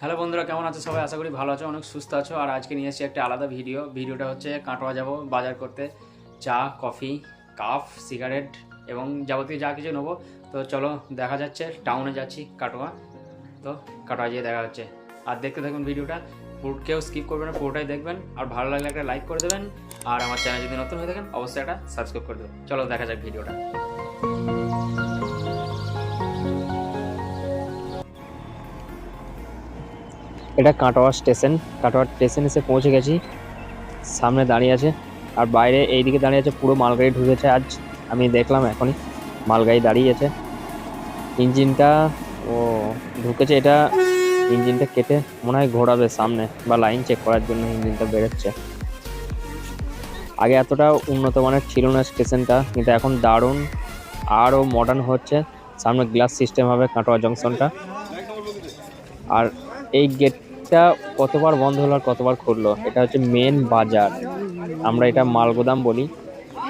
Hello বন্ধুরা, কেমন আছো সবাই? আশা করি ভালো আছো, অনেক সুস্থ আছো। আর আজকে নিয়ে এসেছি একটা আলাদা ভিডিও। ভিডিওটা হচ্ছে কাটোয়া যাব বাজার করতে। চা, কফি, কাফ, সিগারেট এবং যাবতীয় যা কিছু নেব। তো চলো, দেখা যাচ্ছে টাউনে যাচ্ছি, কাটোয়া। তো কাটোয়া গিয়ে দেখা হচ্ছে। আর দেখতে থাকুন ভিডিওটা। পুরো কেউ স্কিপ করবেন না, পুরোটাই দেখবেন। আর ভালো লাগলে একটা লাইক করে দেবেন। আর আমার চ্যানেল যদি নতুন হয়ে থাকেন, অবশ্যই একটা সাবস্ক্রাইব করে দেবেন। চলো, দেখা যাক ভিডিওটা। এটা কাটোয়া স্টেশন। কাটোয়া স্টেশন এসে পৌঁছে গেছি। সামনে দাঁড়িয়ে আছে। আর বাইরে এইদিকে দাঁড়িয়ে আছে পুরো মালগাড়ি ঢুকেছে। আজ আমি দেখলাম এখনই মালগাড়ি দাঁড়িয়ে আছে। ইঞ্জিনটা, ও, ঢুকেছে এটা। ইঞ্জিনটা কেটে মনে হয় ঘোরাবে সামনে বা লাইন চেক করার জন্য ইঞ্জিনটা বেরোচ্ছে। আগে এতটা উন্নত মানের ছিল না স্টেশনটা, কিন্তু এখন দারুণ, আরও মডার্ন হচ্ছে। সামনে গ্লাস সিস্টেম হবে কাটোয়া জংশনটা আর এই গেটটা কতবার বন্ধ হলো আর কতবার খুললো, এটা হচ্ছে মেন বাজার। আমরা এটা মালগোদাম বলি,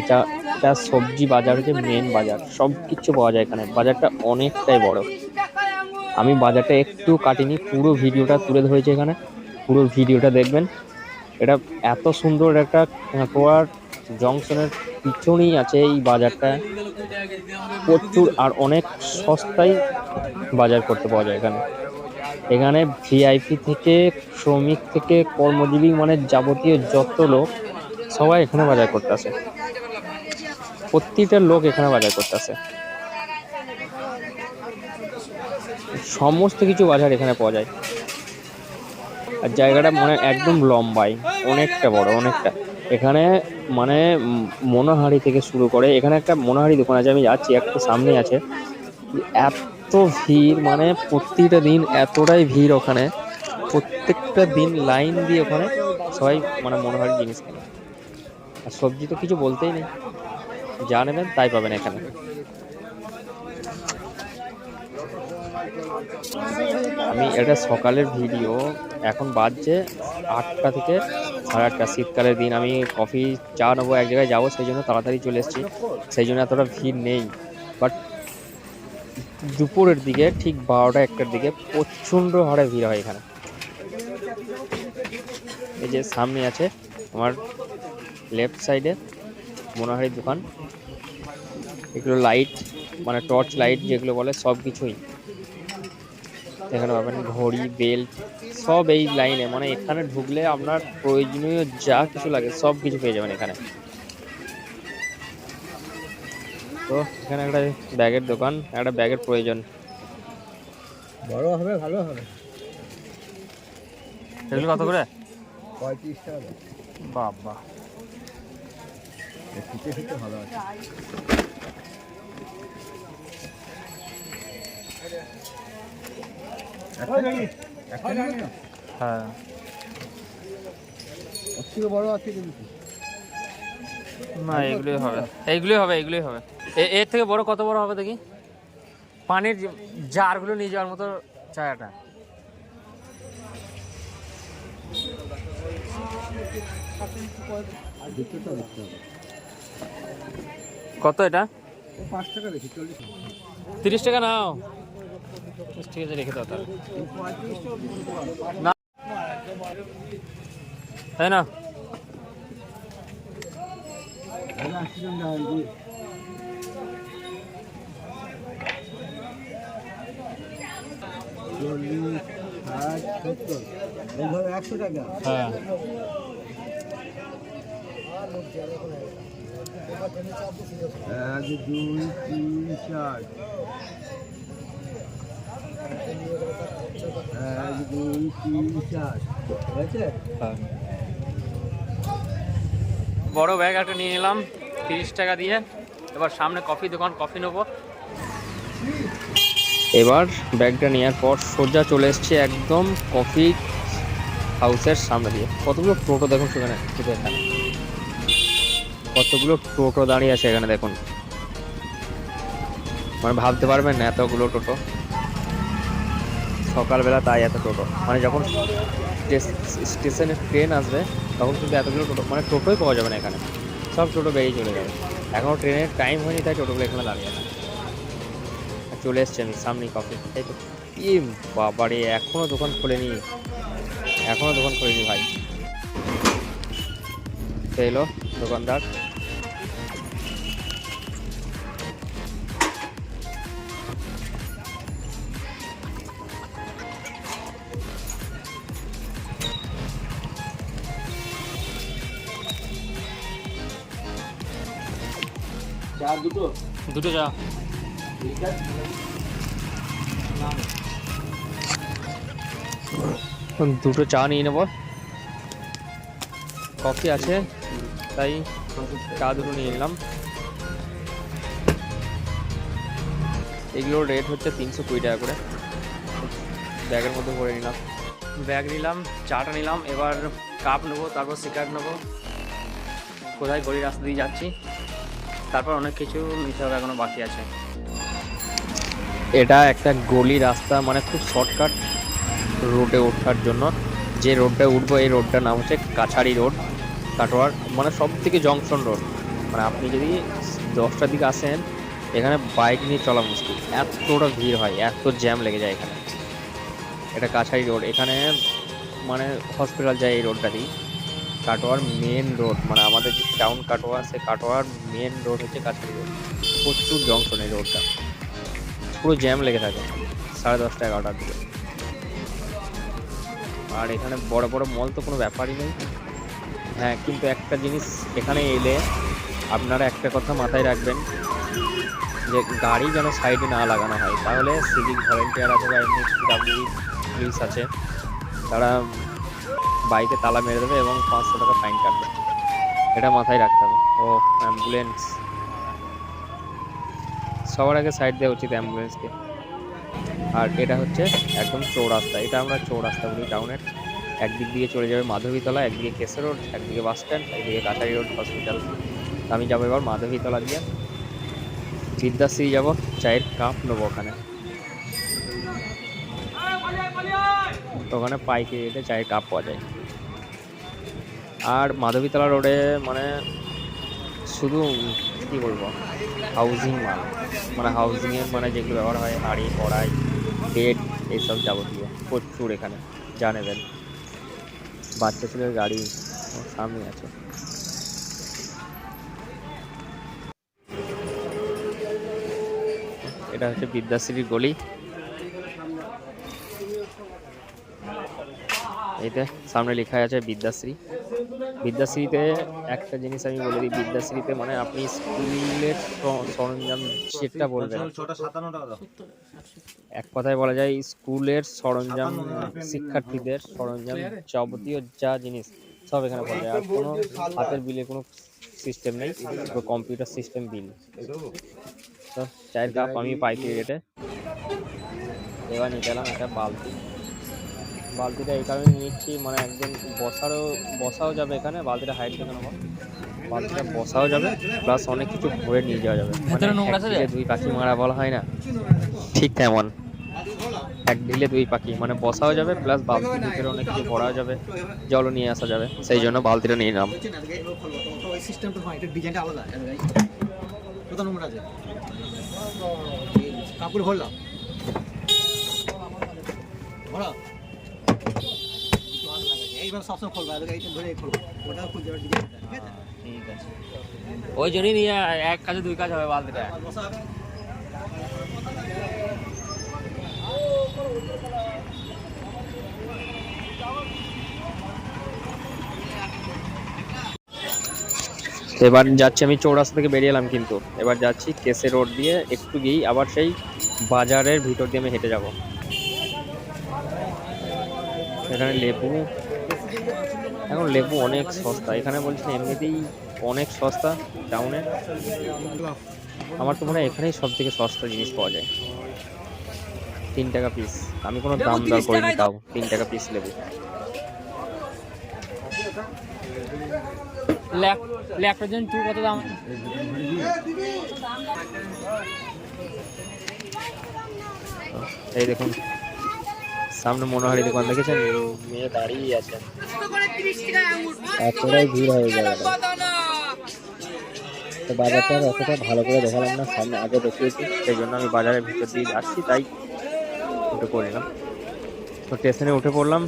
এটা এটা সবজি বাজার হচ্ছে মেন বাজার সব কিছু পাওয়া যায় এখানে। বাজারটা অনেকটাই বড়। আমি বাজারটা একটু কাটিনি, পুরো ভিডিওটা তুলে ধরেছি এখানে, পুরো ভিডিওটা দেখবেন। এটা এত সুন্দর একটা কাটোয়ার জংশনের পিছনেই আছে এই বাজারটা। প্রচুর আর অনেক সস্তায় বাজার করতে পাওয়া যায় এখানে। এখানে ভিআইপি থেকে শ্রমিক থেকে কর্মজীবী মানে যাবতীয় যত লোক, সবাই এখানে বাজার করতে আসে। প্রতিটা লোক এখানে বাজার করতে আসে। সমস্ত কিছু বাজার এখানে পাওয়া যায়। আর জায়গাটা মানে একদম লম্বাই, অনেকটা বড়, অনেকটা। এখানে মানে মনোহারি থেকে শুরু করে, এখানে একটা মনোহারি দোকান আছে, আমি যাচ্ছি, একটু সামনেই আছে। এত ভিড় মানে প্রতিটা দিন এতটাই ভিড় ওখানে। প্রত্যেকটা দিন লাইন দিয়ে ওখানে সবাই মানে মনোহারি জিনিস কেনে। আর সবজি তো কিছু বলতেই নেই। যা নেবেন তাই পাবেন এখানে। আমি এটা সকালের ভিডিও। এখন বাজছে আটটা থেকে সাড়ে আটটা। শীতকালের দিন আমি কফি চা নেব, এক জায়গায় যাব, সেই জন্য তাড়াতাড়ি চলে এসেছি। সেই জন্য এতটা ভিড় নেই। দুপুরের দিকে, ঠিক বারোটা একটার দিকে প্রচণ্ড হারে ভিড় হয় এখানে। এই যে সামনে আছে আমার লেফট সাইডে মনোহারির দোকান। এগুলো লাইট মানে টর্চ লাইট যেগুলো বলে সব কিছুই। এখানে পাবেন ঘড়ি বেল্ট সব এই লাইনে মানে এখানে ঢুকলে আপনার প্রয়োজনীয় যা কিছু লাগে সব কিছু পেয়ে যাবেন এখানে। তো এখানে একটা ব্যাগের দোকান একটা ব্যাগের প্রয়োজন। বড় হবে ভালো হবে। সেগুলো কত করে? পঁয়ত্রিশ টাকা দাও। বাবা। ফিতে ফিতে ভালো আছে? হ্যাঁ। বড় আছে কিন্তু। না এগুলোই হবে। এইগুলোই হবে এইগুলোই হবে। এর থেকে বড় কত বড় হবে দেখি? পানির জারগুলো নিয়ে যাওয়ার মতো চায়াটা কত এটা? তিরিশ টাকা নাও। ঠিক আছে, রেখে দাও তাহলে। না। তাই না তাহলে আশি জন যাবেন কি? সত্তর একশো টাকা হ্যাঁ দুই তিন চার এক দুই তিন চার ঠিক আছে। বড় ব্যাগ একটা নিয়ে নিলাম, তিরিশ টাকা দিয়ে এবার সামনে কফি দোকান, কফি নেব এবার ব্যাগটা নেওয়ার পর সোজা চলে এসছে একদম কফি হাউসের সামনে দিয়ে। কতগুলো টোটো দেখুন সেখানে এখানে। কতগুলো টোটো দাঁড়িয়ে আছে এখানে দেখুন। মানে ভাবতে পারবেন না এতগুলো টোটো। সকালবেলা তাই এত টোটো। মানে যখন স্টে- স্টেশনে ট্রেন আসবে, তখন কিন্তু এতগুলো টোটো মানে টোটোই পাওয়া যাবে না এখানে। সব টোটো বেরিয়ে চলে যাবে। এখনও ট্রেনের টাইম হয়নি, তাই টোটোগুলো এখানে দাঁড়িয়ে আছে। চলে এসছে আমি সামনেই কফি তাই তো? ই বাবারে এখনও দোকান খোলেনি। এখনও দোকান খোলেনি ভাই। এলো দোকানদার। চা দুটো? দুটো চা। দুটো চা নিয়ে নেব। কফি আছে, তাই চা দুটো নিয়ে নিলাম। এগুলোর রেট হচ্ছে তিনশো কুড়ি টাকা করে। ব্যাগের মধ্যে ভরে নিলাম। ব্যাগ নিলাম, চাটা নিলাম, এবার কাপ নেব, তারপর সিগারেট নেব। কোথায় গড়ি রাস্তা দিয়ে যাচ্ছি। তারপর অনেক কিছু নিতে হবে এখনও বাকি আছে। এটা একটা গলি রাস্তা মানে খুব শর্টকাট রোডে ওঠার জন্য। যে রোডটা উঠবো, এই রোডটার নাম হচ্ছে কাছাড়ি রোড, কাটোয়ার মানে সব থেকে জংশন রোড। মানে আপনি যদি দশটার দিকে আসেন, এখানে বাইক নিয়ে চলা মুশকিল। এতটা ভিড় হয়, এত জ্যাম লেগে যায় এখানে। এটা কাছাড়ি রোড। এখানে মানে হসপিটাল যায় এই রোডটা দিয়ে কাটোয়ার মেন রোড মানে আমাদের যে টাউন কাটোয়া সে কাটোয়ার মেন রোড হচ্ছে কাছাড়ি রোড। প্রচুর জংশন এই রোডটা পুরো জ্যাম লেগে থাকে। সাড়ে দশটা, এগারোটার দিকে। আর এখানে বড় বড় মল তো কোনো ব্যাপারই নেই। হ্যাঁ কিন্তু একটা জিনিস এখানে এলে আপনারা একটা কথা মাথায় রাখবেন, যে গাড়ি যেন সাইডে না লাগানো হয়। তাহলে সিভিক ভলেন্টিয়ার আছে বা এমনি ডাব্লিউ পুলিশ আছে, তারা বাইকে তালা মেরে দেবে এবং পাঁচশো টাকা ফাইন কাটবে। এটা মাথায় রাখতে হবে। ও অ্যাম্বুলেন্স সবার আগে সাইড দেওয়া উচিত অ্যাম্বুলেন্সকে আর এটা হচ্ছে একদম চৌরাস্তা। এটা আমরা চৌরাস্তা বলি টাউনের একদিক দিয়ে চলে যাবে মাধবীতলা, একদিকে কেসে রোড, একদিকে বাস স্ট্যান্ড একদিকে কাছারি রোড হসপিটাল আমি যাব এবার মাধবীতলা দিয়ে। বিদ্যাশ্রী যাব, চায়ের কাপ নেব ওখানে। তো ওখানে পাইকারি রেটে চায়ের কাপ পাওয়া যায়। আর মাধবীতলা রোডে মানে শুধু কি বলব? হাউজিং মাল। মানে হাউজিংয়ের মানে যেগুলো ব্যবহার হয়, হাঁড়ি, কড়াই বেড এইসব যাবতীয়। প্রচুর এখানে যা নেবেন বাচ্চা ছেলের গাড়ি সামনে আছে। এটা হচ্ছে বিদ্যাশ্রীর গলি। এইতে সামনে লেখা আছে বিদ্যাশ্রী। বিদ্যাশ্রীতে একটা জিনিস আমি বলে দিই, বিদ্যাশ্রীতে মানে আপনি স্কুলের সরঞ্জাম যেটা বলবেন। এক কথায় বলা যায়, স্কুলের সরঞ্জাম শিক্ষার্থীদের সরঞ্জাম যাবতীয় যা জিনিস সব এখানে পাওয়া যায়। আর কোনো হাতের বিলে কোনো সিস্টেম নেই কম্পিউটার সিস্টেম বিল। তো চায়ের কাপ আমি পাইকারি রেটে এবার নিতে এলাম একটা বালতি। বালতিটা এই কারণে নিচ্ছি মানে একজন বসারও বসাও যাবে এখানে বালতিটা হাইট থেকে নেব। বালতিটা বসাও যাবে প্লাস অনেক কিছু ভরে নিয়ে যাওয়া যাবে। মানে দুই পাখি মারা বলা হয় না। ঠিক তেমন। এক ঢিলে দুই পাখি মানে বসাও যাবে প্লাস বালতির ভিতরে অনেক কিছু ভরাও যাবে জলও নিয়ে আসা যাবে সেই জন্য বালতিটা নিয়ে নিলাম হয় আছে? কাপড় ভরলাম। ভরা এইবার সবসময় খুলবো এইটা ধরে খুলবো। ওটা খুলতে হবে ঠিক আছে? ওই জন্যই নিয়ে এক কাজে দুই কাজ হবে বালতিটা। এবার যাচ্ছি আমি চৌরাস্তা থেকে বেরিয়ে এলাম কিন্তু। এবার যাচ্ছি কেসে রোড দিয়ে একটু গিয়েই আবার সেই বাজারের ভিতর দিয়ে আমি হেঁটে যাব। এখানে লেবু এখন লেবু অনেক সস্তা। এখানে বলছেন এমনিতেই অনেক সস্তা টাউনে আমার তো মনে হয় এখানেই সব থেকে সস্তা জিনিস পাওয়া যায়। তিন টাকা পিস আমি কোনো দাম দর করিনি তাও। তিন টাকা পিস লেবু। টু কত দাম? এই দেখুন। সামনে মনোহারি দোকান দেখেছেন? মেয়ে দাঁড়িয়ে আছে। এতটাই ভিড় হয়ে যায় তো বাজারটা আর অতটা ভালো করে দেখালাম না সামনে আগে দেখিয়েছি সেই জন্য আমি বাজারের ভিতর দিয়ে যাচ্ছি তাই উঠে পড়লাম তো স্টেশনে উঠে পড়লাম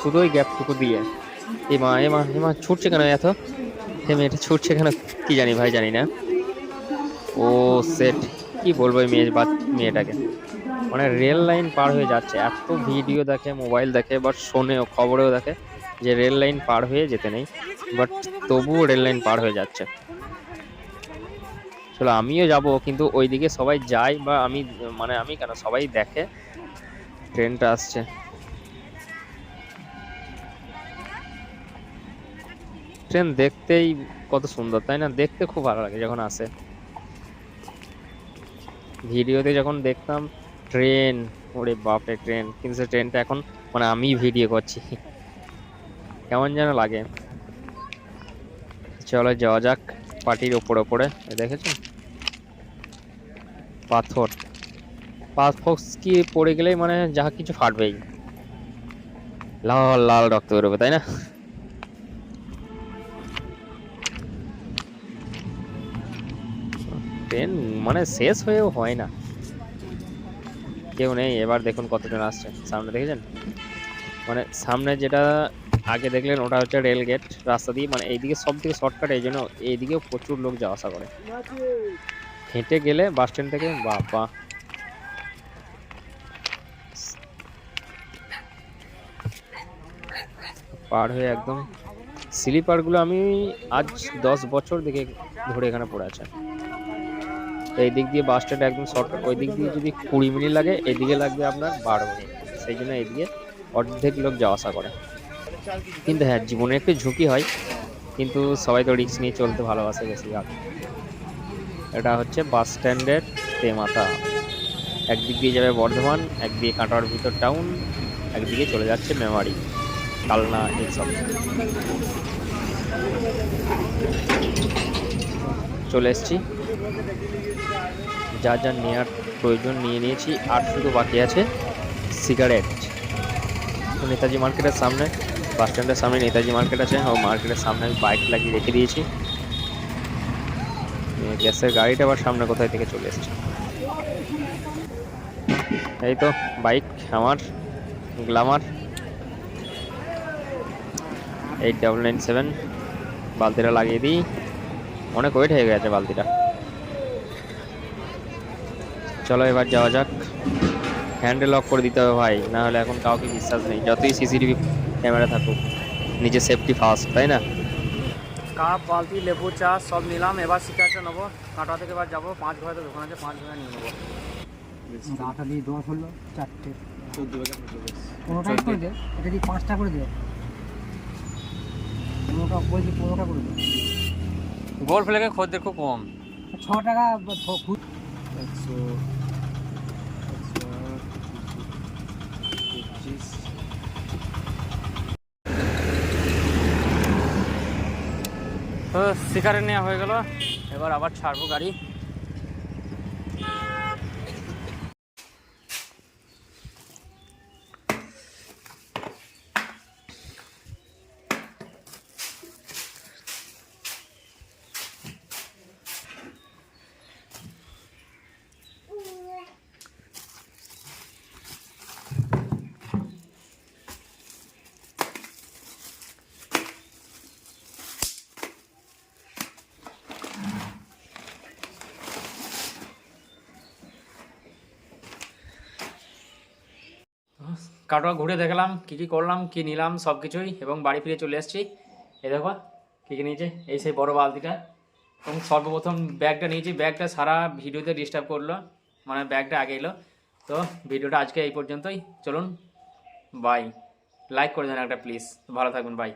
শুধু ওই গ্যাপটুকু দিয়ে। এ মা এ মা এ মা ছুটছে কেন এত? এ মেয়েটা ছুটছে কেন কি জানি ভাই জানি না। ও সেট কি বলব এই মেয়ে বা মেয়েটাকে? মানে রেল লাইন পার হয়ে যাচ্ছে। এত ভিডিও দেখে মোবাইল দেখে বাট শোনেও, খবরেও দেখে যে রেল লাইন পার হয়ে যেতে নেই। বাট তবুও রেল লাইন পার হয়ে যাচ্ছে। চলো আমিও যাব, কিন্তু ওইদিকে সবাই যায় বা আমি মানে আমি কেন, সবাই দেখে। ট্রেনটা আসছে। ট্রেন দেখতেই কত সুন্দর, তাই না? দেখতে খুব ভালো লাগে যখন আসে। ভিডিওতে যখন দেখতাম ট্রেন, ওরে বাপরে, ট্রেন কিন্তু ট্রেনটা এখন মানে আমি ভিডিও করছি। কেমন যেন লাগে। চলো যাওয়া যাক পাটির ওপরে ওপরে দেখেছ? পাথর। পাথর কি পড়ে গেলেই মানে যা কিছু ফাটবেই। লাল লাল রক্ত বেরোবে, তাই না? ট্রেন মানে শেষ হয়েও হয় না। কেউ নেই, এবার দেখুন কতজন আসছে। সামনে দেখেছেন? মানে সামনে যেটা আগে দেখলেন, ওটা হচ্ছে রেল গেট, রাস্তা দিয়ে মানে এইদিকে সব থেকে শর্টকাট এই জন্য এইদিকেও প্রচুর লোক যাওয়া আসা করে। হেঁটে গেলে বাস স্ট্যান্ড থেকে, বাবা। পার হয়ে একদম। স্লিপারগুলো আমি আজ দশ বছর দিকে ধরে এখানে পড়ে আছে। এই দিক দিয়ে বাস স্ট্যান্ড একদম শর্ট ওই দিক দিয়ে যদি কুড়ি মিনিট লাগে, এদিকে লাগবে আপনার বারো মিনিট। সেই জন্য এইদিকে অর্ধেক লোক যাওয়া আসা করে। কিন্তু হ্যাঁ জীবনে একটু ঝুঁকি হয়, কিন্তু সবাই তো রিক্স নিয়ে চলতে ভালোবাসে বেশি বেশিরভাগ। এটা হচ্ছে বাস স্ট্যান্ডের তেমাথা একদিক দিয়ে যাবে বর্ধমান, একদিকে কাটোয়ার ভিতর টাউন একদিকে চলে যাচ্ছে মেমারি কালনা এইসব চলে এসছি। যা যা নেওয়ার প্রয়োজন নিয়ে নিয়েছি, আর শুধু বাকি আছে সিগারেট নেতাজি মার্কেটের সামনে বাস স্ট্যান্ডের সামনে নেতাজি মার্কেট আছে, ও মার্কেটের সামনে আমি বাইক লাগিয়ে রেখে দিয়েছি। গ্যাসের গাড়িটা আবার সামনে কোথায় থেকে চলে এসেছে। এই তো বাইক আমার glamour eight double nine seven বালতিটা লাগিয়ে দিই। অনেক ওয়েট হয়ে গেছে বালতিটা। চলো এবার যাওয়া যাক। হ্যান্ডেল লক করে দিতে হবে ভাই না হলে এখন কাউকে বিশ্বাস নেই। যতই সিসিটিভি ক্যামেরা থাকুক নিজে সেফটি ফার্স্ট তাই না? কাপ বালতি লেবু চা সব নিলাম। এবার সিগারেটটা নেব। কাটোয়া থেকে এবার যাব। পাঁচ ঘরে তো দোকান আছে পাঁচ ঘরে নিয়ে নেব। আটা দিয়ে দশ হলো চারটে। পনেরোটা করে দে। এটা দিয়ে পাঁচটা করে দে। পনেরোটা বলছি পনেরোটা করে দে। গোল ফ্লেকে খদ্দের খুব কম। ছ টাকা ছ- ফুট তো শিকারে নেওয়া হয়ে গেল। এবার আবার ছাড়বো গাড়ি। কাটোয়া ঘুরে দেখলাম, কি কি করলাম, কি নিলাম সব কিছুই এবং বাড়ি ফিরে চলে এসেছি। এ দেখো, কী কী নিয়েছে? এই সেই বড় বালতিটা। এবং সর্বপ্রথম ব্যাগটা নিয়েছি। ব্যাগটা সারা ভিডিওতে ডিস্টার্ব করল মানে ব্যাগটা আগে এলো। তো ভিডিওটা আজকে এই পর্যন্তই। চলুন বাই লাইক করে দেন একটা প্লিজ ভালো থাকবেন বাই